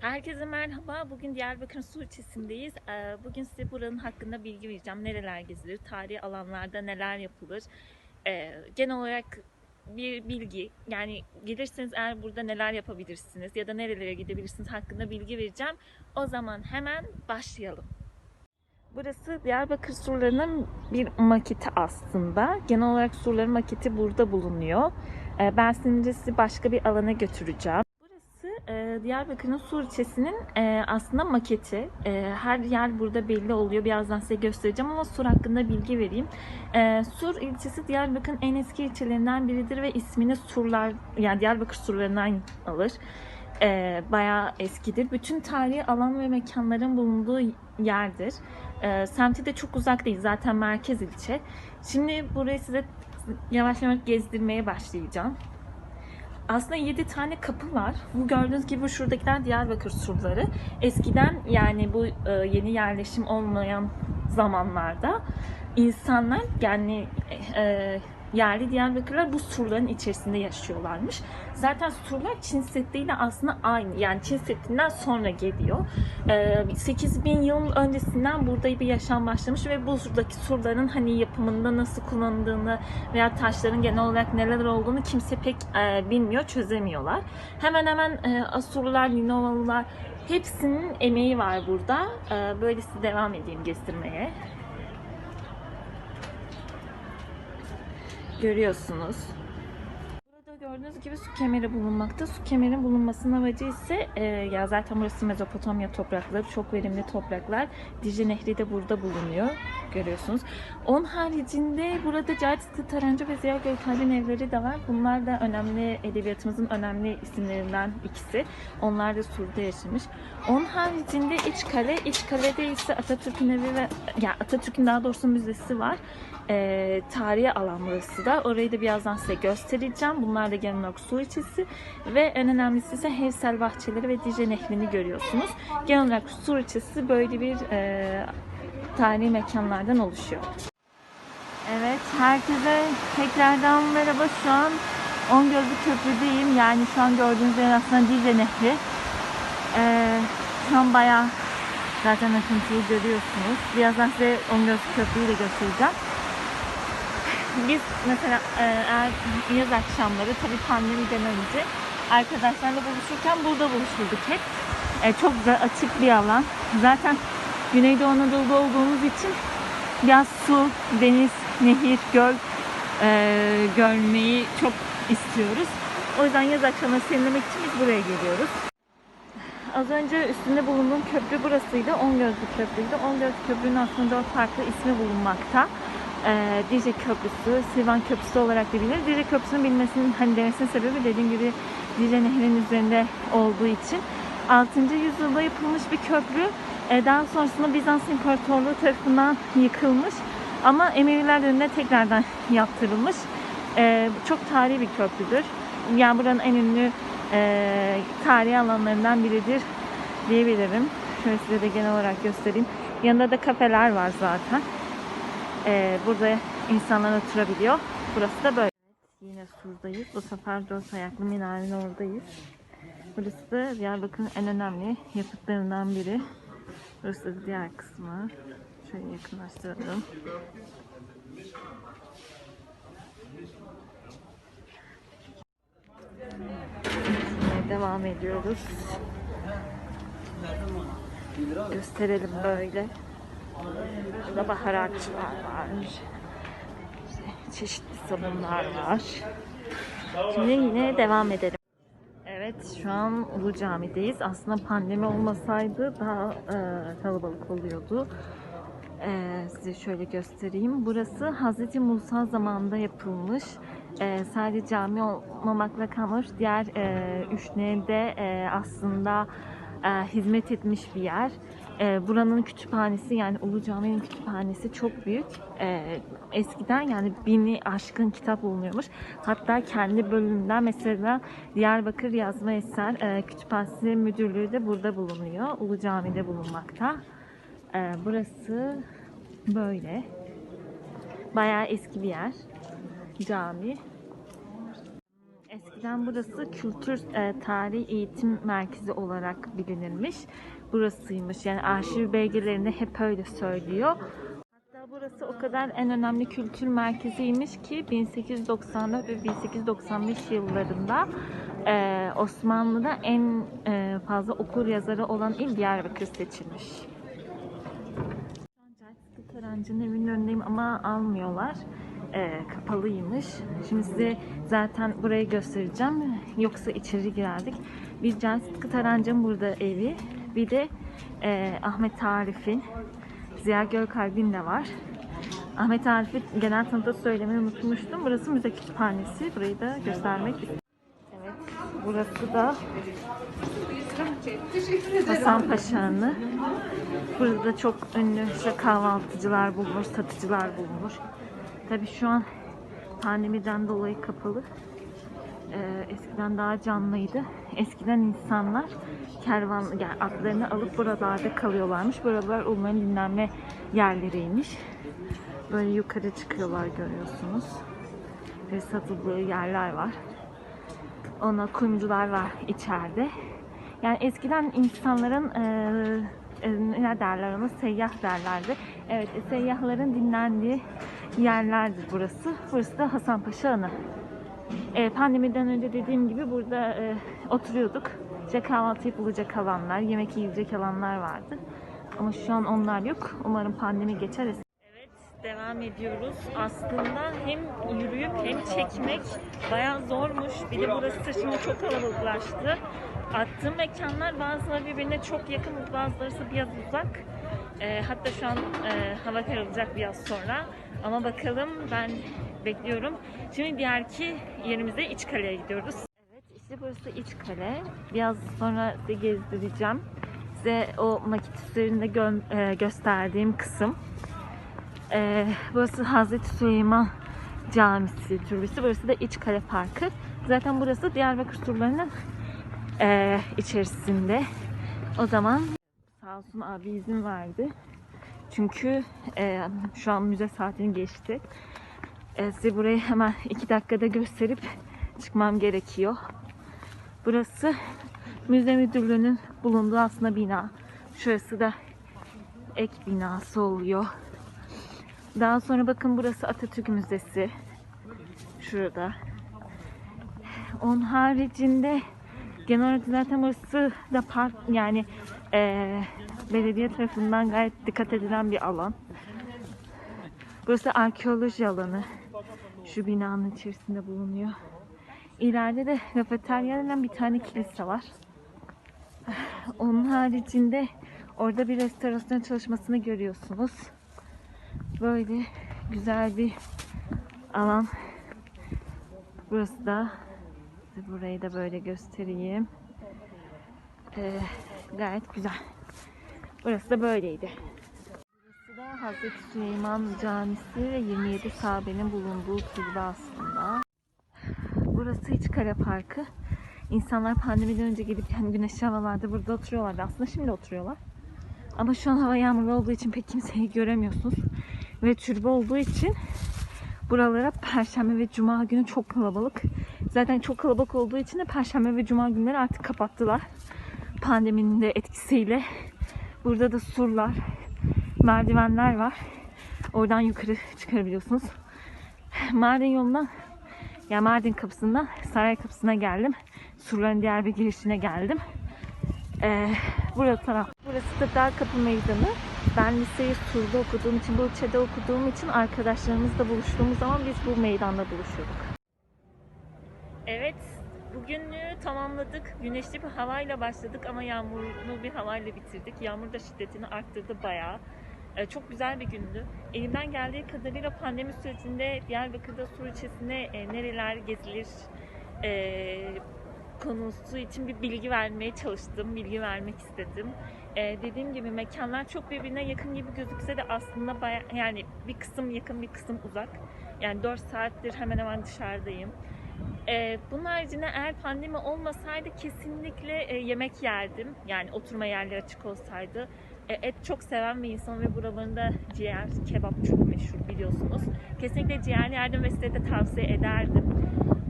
Herkese merhaba. Bugün Diyarbakır Su ilçesindeyiz. Ee, Bugün size buranın hakkında bilgi vereceğim. Nereler gezilir, tarihi alanlarda neler yapılır. Ee, Genel olarak bir bilgi, yani gelirseniz eğer burada neler yapabilirsiniz ya da nerelere gidebilirsiniz hakkında bilgi vereceğim. O zaman hemen başlayalım. Burası Diyarbakır surlarının bir maketi aslında. Genel olarak surların maketi burada bulunuyor. Ee, Ben sizi başka bir alana götüreceğim. Diyarbakır'ın Sur ilçesinin e, aslında maketi. E, her yer burada belli oluyor. Birazdan size göstereceğim ama Sur hakkında bilgi vereyim. E, Sur ilçesi Diyarbakır'ın en eski ilçelerinden biridir ve ismini Surlar, yani Diyarbakır surlarından alır. E, bayağı eskidir. Bütün tarihi alan ve mekanların bulunduğu yerdir. E, semti de çok uzak değil. Zaten merkez ilçe. Şimdi burayı size yavaş yavaş gezdirmeye başlayacağım. Aslında 7 tane kapı var. Bu gördüğünüz gibi şuradakiler Diyarbakır surları. Eskiden yani bu e, yeni yerleşim olmayan zamanlarda insanlar yani e, yerli Diyarbakırlar bu surların içerisinde yaşıyorlarmış. Zaten surlar Çin Seddi ile aslında aynı. Yani Çin Seddi'nden sonra geliyor. E, 8000 yıl öncesinden burada bir yaşam başlamış ve buradaki surların hani yapımında nasıl kullanıldığını veya taşların genel olarak neler olduğunu kimse pek e, bilmiyor, çözemiyorlar. Hemen hemen e, Asurlular, Ninovalılar hepsinin emeği var burada. E, böylesi devam edeyim gezdirmeye. Görüyorsunuz. Burada gördüğünüz gibi su kemeri bulunmakta. Su kemerin bulunmasının amacı ise e, ya zaten burası Mezopotamya toprakları, çok verimli topraklar. Dicle Nehri de burada bulunuyor. Görüyorsunuz. Onun haricinde burada Cahit Sıtkı Tarancı ve Ziya Gökalp'in evleri de var. Bunlar da önemli edebiyatımızın önemli isimlerinden ikisi. Onlar da Sur'da yaşamış. Onun haricinde İçkale. İçkale'de ise Atatürk'ün evi ve ya Atatürk'ün daha doğrusu müzesi var. Ee, tarihi alan burası da. Orayı da birazdan size göstereceğim. Bunlar da genel olarak su ilçesi. Ve en önemlisi ise Hevsel bahçeleri ve Dicle Nehri'ni görüyorsunuz. Genel olarak su ilçesi böyle bir e, tarihi mekanlardan oluşuyor. Evet, herkese tekrardan merhaba. Şu an On Gözlü Köprü'deyim. Yani şu an gördüğünüz yer aslında Dicle Nehri. Ee, şu an bayağı zaten akıntıyı görüyorsunuz. Birazdan size On Gözlü Köprü'yü de göstereceğim. Biz mesela e, eğer yaz akşamları tabii pandemiden önce arkadaşlarla buluşurken burada buluşurduk hep. E, çok güzel açık bir alan. Zaten Güneydoğu Anadolu'da olduğumuz için yaz su, deniz, nehir, göl e, görmeyi çok istiyoruz. O yüzden yaz akşamları serinlemek için biz buraya geliyoruz. Az önce üstünde bulunduğum köprü burasıydı. On Gözlü Köprü'ydü. On Gözlü Köprü'nün aslında dört farklı ismi bulunmakta. Ee, Dicle Köprüsü, Silvan Köprüsü olarak da bilinir. Dicle Köprüsü'nün bilmesinin hani demesinin sebebi dediğim gibi Dicle Nehri'nin üzerinde olduğu için. 6. yüzyılda yapılmış bir köprü. Daha sonrasında Bizans İmparatorluğu tarafından yıkılmış. Ama Emeviler döneminde tekrardan yaptırılmış. Ee, çok tarihi bir köprüdür. Yani buranın en ünlü e, tarihi alanlarından biridir diyebilirim. Şöyle size de genel olarak göstereyim. Yanında da kafeler var zaten. Ee, burada insanlar oturabiliyor. Burası da böyle. Yine Sur'dayız. Bu sefer dört ayaklı minarenin oradayız. Burası da Diyarbakır'ın en önemli yapıtlarından biri. Burası da diğer kısmı. Şöyle yakınlaştıralım. Devam ediyoruz. Gösterelim böyle. Burada baharatçılar var. Çeşitli sabunlar var. Şimdi yine devam edelim. Şu an Ulu Cami'deyiz. Aslında pandemi olmasaydı daha e, kalabalık oluyordu. E, size şöyle göstereyim. Burası Hazreti Musa zamanında yapılmış. E, sadece cami olmamakla kalmış. Diğer e, üçneye e, aslında e, hizmet etmiş bir yer. E, buranın kütüphanesi yani Ulu Cami'nin kütüphanesi çok büyük. E, eskiden yani bini aşkın kitap bulunuyormuş. Hatta kendi bölümünden mesela Diyarbakır Yazma Eser e, Kütüphanesi Müdürlüğü de burada bulunuyor. Ulu Cami'de bulunmakta. E, burası böyle. Bayağı eski bir yer. Cami. Eski Eskiden burası kültür e, tarih eğitim merkezi olarak bilinirmiş. Burasıymış. Yani arşiv belgelerinde hep öyle söylüyor. Hatta burası o kadar en önemli kültür merkeziymiş ki 1894 ve 1895 yıllarında e, Osmanlı'da en e, fazla okur yazarı olan il Diyarbakır seçilmiş. Tarancı'nın evinin önündeyim ama almıyorlar. E, kapalıymış. Şimdi size zaten burayı göstereceğim. Yoksa içeri girerdik. Bir Cahit Sıtkı burada evi. Bir de e, Ahmet Arif'in Ziya Gökalp'in de var. Ahmet Arif'i genel tanıda söylemeyi unutmuştum. Burası müze kütüphanesi. Burayı da göstermek istedim. Evet, burası da Hasan Paşa'nın. Burada da çok ünlü işte kahvaltıcılar bulunur, satıcılar bulunur. Tabii şu an pandemiden dolayı kapalı. Ee, eskiden daha canlıydı. Eskiden insanlar kervan yani atlarını alıp buralarda kalıyorlarmış. Buralar onların dinlenme yerleriymiş. Böyle yukarı çıkıyorlar görüyorsunuz. Ve satıldığı yerler var. Ona kuyumcular var içeride. Yani eskiden insanların eee, e, ne derler ona seyyah derlerdi. Evet e, seyyahların dinlendiği yerlerdir burası. Burası da Hasanpaşa Anı. E, pandemiden önce dediğim gibi burada e, oturuyorduk. İşte kahvaltı yapılacak alanlar, yemek yiyecek alanlar vardı. Ama şu an onlar yok. Umarım pandemi geçer. Evet, devam ediyoruz. Aslında hem yürüyüp hem çekmek bayağı zormuş. Bir de burası şimdi çok kalabalıklaştı. Attığım mekanlar bazıları birbirine çok yakın, bazıları ise biraz uzak. E, hatta şu an e, hava kararacak biraz sonra. Ama bakalım ben bekliyorum. Şimdi diğerki yerimize İçkale'ye gidiyoruz. Evet işte burası İçkale. Biraz sonra size gezdireceğim. Size o makit üzerinde gö- e, gösterdiğim kısım. E, burası Hazreti Süleyman Camisi türbesi. Burası da İçkale Parkı. Zaten burası Diyarbakır surlarının e, içerisinde. O zaman olsun abi izin verdi. Çünkü e, şu an müze saatini geçti. E, size burayı hemen iki dakikada gösterip çıkmam gerekiyor. Burası müze müdürlüğünün bulunduğu aslında bina. Şurası da ek binası oluyor. Daha sonra bakın burası Atatürk Müzesi. Şurada. Onun haricinde genel olarak zaten burası da park yani eee, belediye tarafından gayet dikkat edilen bir alan. Burası arkeoloji alanı. Şu binanın içerisinde bulunuyor. İleride de kafeterya denen bir tane kilise var. Onun haricinde orada bir restorasyon çalışmasını görüyorsunuz. Böyle güzel bir alan. Burası da burayı da böyle göstereyim. Ee, gayet güzel. Burası da böyleydi. Burası da Hazreti Süleyman Camisi ve 27 sahabenin bulunduğu türbe aslında. Burası İçkale Parkı. İnsanlar pandemiden önce gelip yani güneşli havalarda burada oturuyorlardı. Aslında şimdi oturuyorlar. Ama şu an hava yağmurlu olduğu için pek kimseyi göremiyorsunuz. Ve türbe olduğu için buralara Perşembe ve Cuma günü çok kalabalık. Zaten çok kalabalık olduğu için de Perşembe ve Cuma günleri artık kapattılar. Pandeminin de etkisiyle. Burada da surlar, merdivenler var. Oradan yukarı çıkarabiliyorsunuz. Mardin yolundan, ya Mardin kapısından saray kapısına geldim. Surların diğer bir girişine geldim. Ee, burası taraf. Burası da Dar Kapı Meydanı. Ben liseyi Sur'da okuduğum için, bu ilçede okuduğum için arkadaşlarımızla buluştuğumuz zaman biz bu meydanda buluşuyorduk. Evet, bugünü tamamladık. Güneşli bir havayla başladık ama yağmurlu bir havayla bitirdik. Yağmur da şiddetini arttırdı bayağı. Ee, çok güzel bir gündü. Elimden geldiği kadarıyla pandemi sürecinde Diyarbakır'da Sur ilçesine e, nereler gezilir e, konusu için bir bilgi vermeye çalıştım, bilgi vermek istedim. Ee, dediğim gibi mekanlar çok birbirine yakın gibi gözükse de aslında baya, yani bir kısım yakın bir kısım uzak. Yani 4 saattir hemen hemen dışarıdayım. Ee, bunun haricinde eğer pandemi olmasaydı kesinlikle e, yemek yerdim. Yani oturma yerleri açık olsaydı. E, et çok seven bir insan ve buralarında ciğer, kebap çok meşhur biliyorsunuz. Kesinlikle ciğer yerdim ve size de tavsiye ederdim.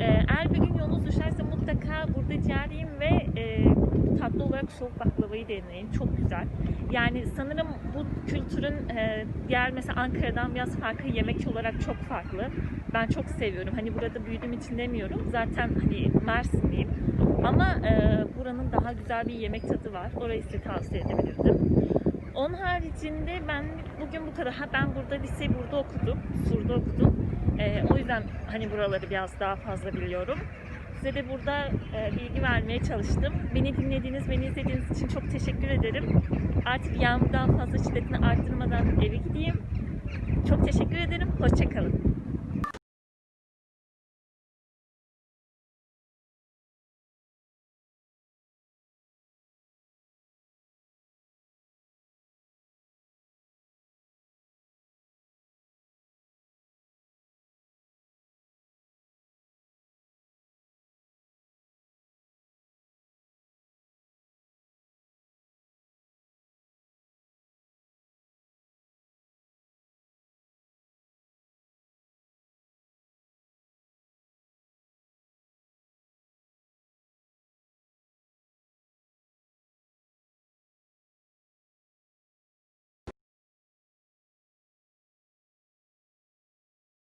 Ee, eğer bir gün yolunuz düşerse mutlaka burada ciğer yiyin ve e, tatlı olarak soğuk baklavayı deneyin. Çok güzel. Yani sanırım bu kültürün e, diğer mesela Ankara'dan biraz farklı yemek olarak çok farklı. Ben çok seviyorum. Hani burada büyüdüğüm için demiyorum. Zaten hani Mersinliyim. Ama e, buranın daha güzel bir yemek tadı var. Orayı size tavsiye edebilirdim. Onun haricinde ben bugün bu kadar. Ha ben burada liseyi burada okudum. Sur'da okudum. E, o yüzden hani buraları biraz daha fazla biliyorum. Size de burada e, bilgi vermeye çalıştım. Beni dinlediğiniz, beni izlediğiniz için çok teşekkür ederim. Artık yağmur daha fazla şiddetini arttırmadan eve gideyim. Çok teşekkür ederim. Hoşçakalın.